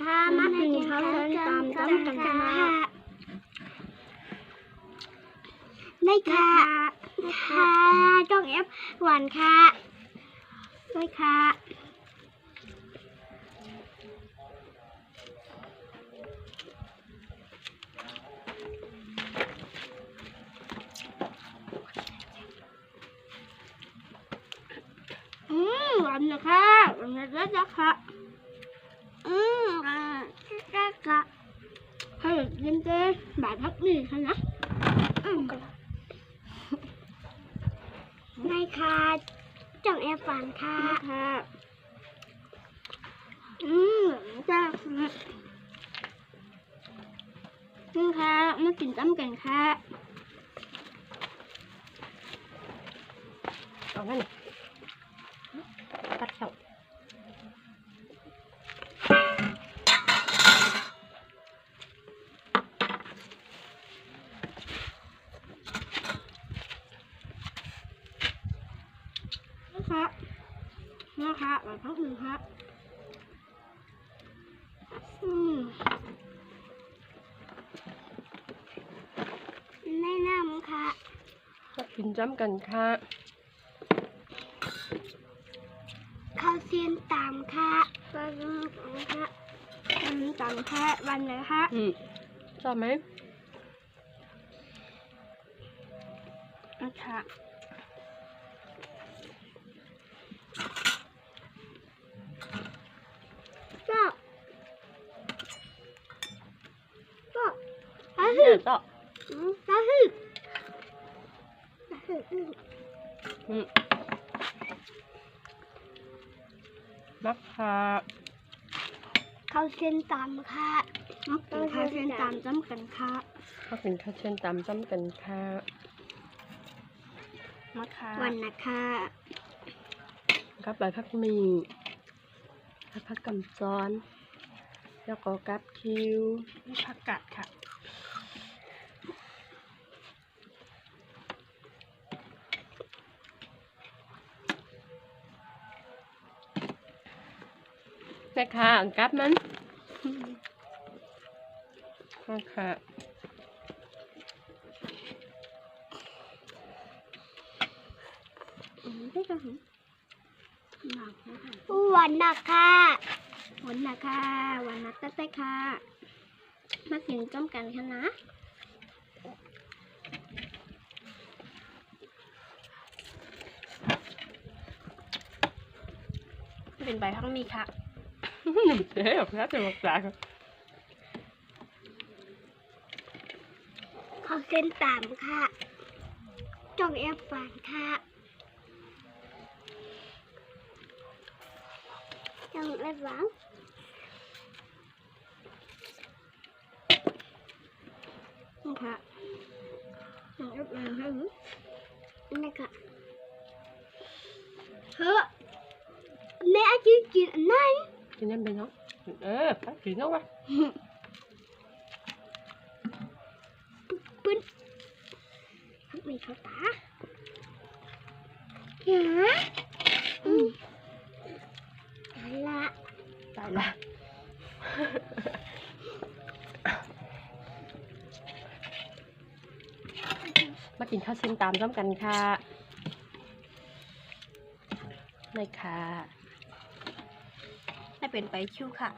ค่ะมากินข้าวเชิญตามจ้ำกันค่ะได้ค่ะค่ะจ้องเอฟหวานค่ะได้ค่ะอืมหวานนะคะหวานนะจ๊ะค่ะ อืมอ่าจ๊ะค่ะให้ยิ้มเต้บาท พักนี่ค่ะนะอืมนายค่ะจังแอฟฝันค่ะค่ะอืมจ้าค่ะนี่ค่ะมากินจ้ำกันค่ะเอางั้นตั นะคะนะคะหวานพักหนึ่งค่ะอืมแนะนำค่ะมากินจ้ำกันค่ะข้าวเซียนตามค่ะตามค่ะตามตามค่ะวันเลยค่ะอืมชอบไหมนะคะ ดี๋ฮึยวต่ออาฮึอาฮึอืมมักค่ะข้าวเซียนตามค่ะมักกินข้าวเซียนตามจ้ำกันค่ะมากินข้าวเช่นตำจ้ำกันค่ะมาค่ะวันนะคะกับใบพักมีกับพักกำซ้อนแล้วก็กับคิวผักกาดค่ะ แม่ค่ะอันกับมันมาค่ะวันนะค่ะวันนะค่ะวันนักเต้ค่ะมากินจ้มกันค่ะนะเป็นใบพักมีค่ะ หนึ่งเจ๊ออกแล้วจะบอกจากขอเส้นตามค่ะจองแอปฝันค่ะจองแอปฝันนี่ค่ะจองแอปฝันค่ะนี่ค่ะเฮ้อแม่กินกินอันไหน กินยังเป็นเนาะเออพักกินเนาะวะปืนมีเขาตาหาอืมเอาละตายละมากินข้าวเส้นตามซ้ำกันค่ะได้ค่ะให้ เป็นไปคิวค่ะ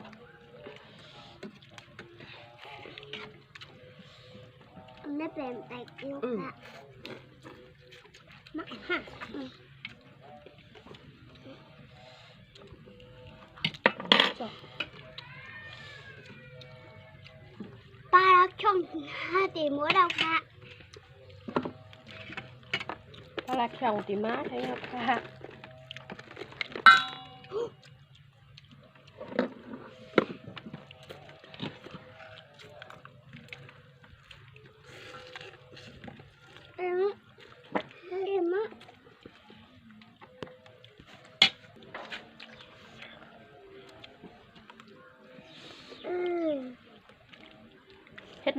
ไม่เป็นไปคิวค่ะมาค่ะอืมจ้ะป้ารักช่องห้าตีหมูเราค่ะพระราชองติมาใช่ไหมค่ะ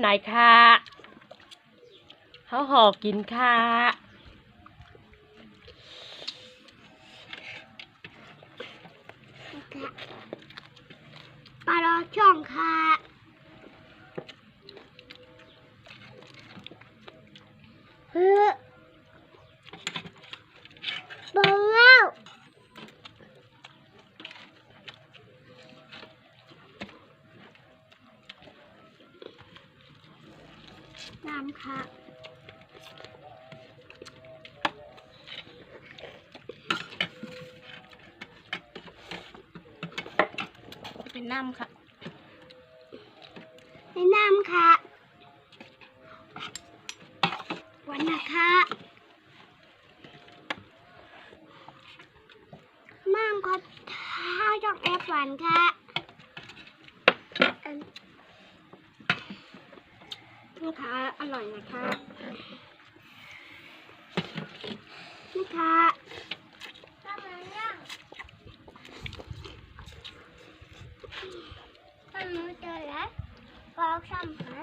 หน่อยค่ะเขาห่อกินค่ะปลาช่องค่ะเฮ้อเบิ่งแล้วน้ำ ค่ะเป็นน้ำค่ะในน้ำค่ะ วันนะคะมั่งก็ท้าจอกแอปหวานค่ะ นนะคะ อร่อยนะคะนี่ค่ะทำไมอะทำมือเจอแล้วก็ทำหา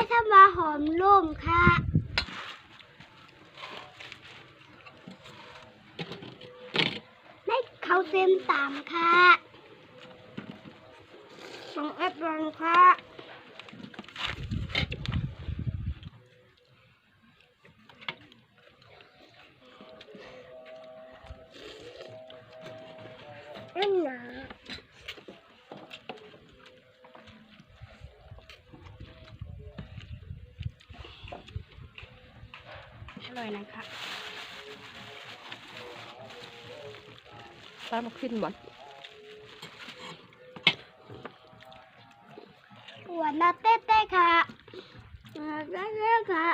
นายทำมาหอมร่มค่ะนายเขาเต็มตามค่ะสองแอปรังค่ะ ร่อยนะคะปลามาขึ้นบ่อนหวานนาเต้เต้ค่ะหวานเต้ค่ะ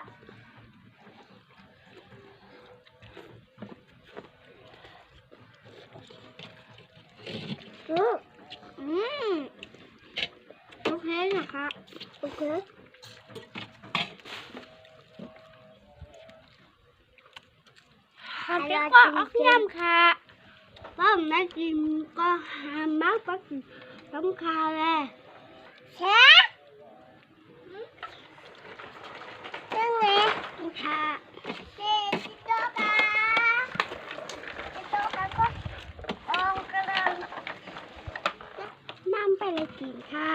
อืมโอเคนะคะโอเค ทำเด็กก็ออกย่ำค่ะป้าแม่กินก็หามากก็กินต้องคาเลยแช่ยังไงค่ะเจ๊จิโตกาจิโตกก็องกระดังน้ำไปเลยกินค่ะ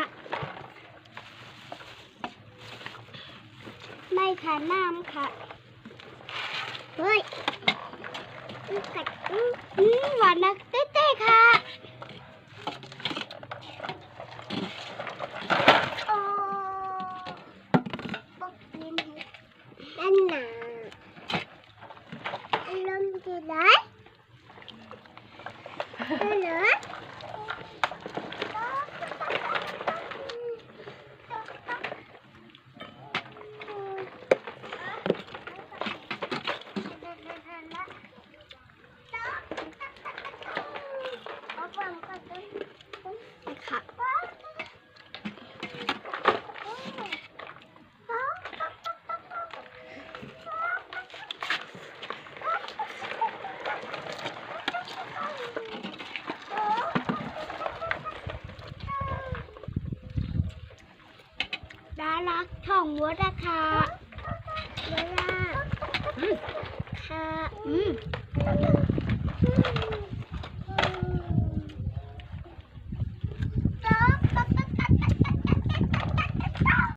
ไม่ค่ะน้ำค่ะ เฮ้ย หวานนะเต้ๆค่ะโอ้ปกกินนั่นน่ะลมจะได้ได้เหรอ น่ารักถ่องวัวนะคะเวลาค่ะ อืม